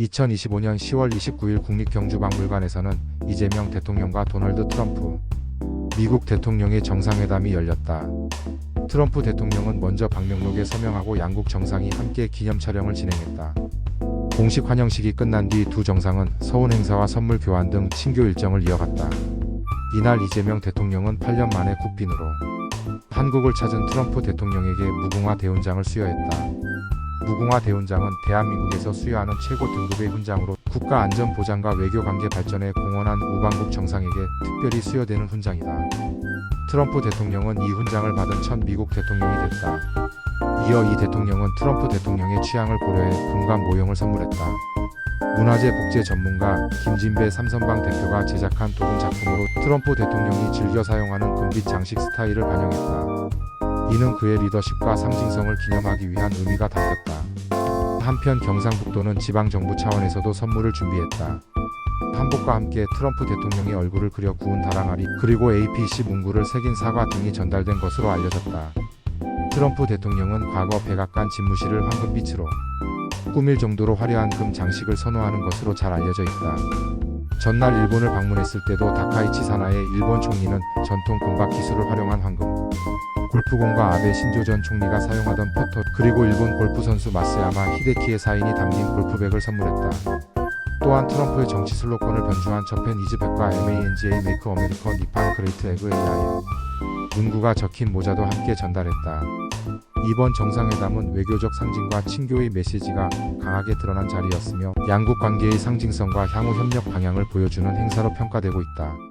2025년 10월 29일 국립경주박물관에서는 이재명 대통령과 도널드 트럼프 미국 대통령의 정상회담이 열렸다. 트럼프 대통령은 먼저 방명록에 서명하고 양국 정상이 함께 기념 촬영을 진행했다. 공식 환영식이 끝난 뒤 두 정상은 서운 행사와 선물 교환 등 친교 일정을 이어갔다. 이날 이재명 대통령은 8년 만에 국빈으로 한국을 찾은 트럼프 대통령에게 무궁화 대훈장을 수여했다. 무궁화 대훈장은 대한민국에서 수여하는 최고 등급의 훈장으로 국가안전보장과 외교관계 발전에 공헌한 우방국 정상에게 특별히 수여되는 훈장이다. 트럼프 대통령은 이 훈장을 받은 첫 미국 대통령이 됐다. 이어 이 대통령은 트럼프 대통령의 취향을 고려해 금관 모형을 선물했다. 문화재 복제 전문가 김진배 삼선방 대표가 제작한 도금 작품으로 트럼프 대통령이 즐겨 사용하는 금빛 장식 스타일을 반영했다. 이는 그의 리더십과 상징성을 기념하기 위한 의미가 담겼다. 한편 경상북도는 지방정부 차원에서도 선물을 준비했다. 한복과 함께 트럼프 대통령의 얼굴을 그려 구운 다랑아리 그리고 APC 문구를 새긴 사과 등이 전달된 것으로 알려졌다. 트럼프 대통령은 과거 백악관 집무실을 황금빛으로 꾸밀 정도로 화려한 금 장식을 선호하는 것으로 잘 알려져 있다. 전날 일본을 방문했을 때도 다카이치 사나의 일본 총리는 전통 금박 기술을 활용한 황금 골프공과 아베 신조 전 총리가 사용하던 퍼터 그리고 일본 골프 선수 마스야마 히데키의 사인이 담긴 골프백을 선물했다. 또한 트럼프의 정치 슬로건을 변주한 저펜 이즈백과 MANGA 메이크 어메리커 니판 그레이트 에그 AI 문구가 적힌 모자도 함께 전달했다. 이번 정상회담은 외교적 상징과 친교의 메시지가 강하게 드러난 자리였으며 양국 관계의 상징성과 향후 협력 방향을 보여주는 행사로 평가되고 있다.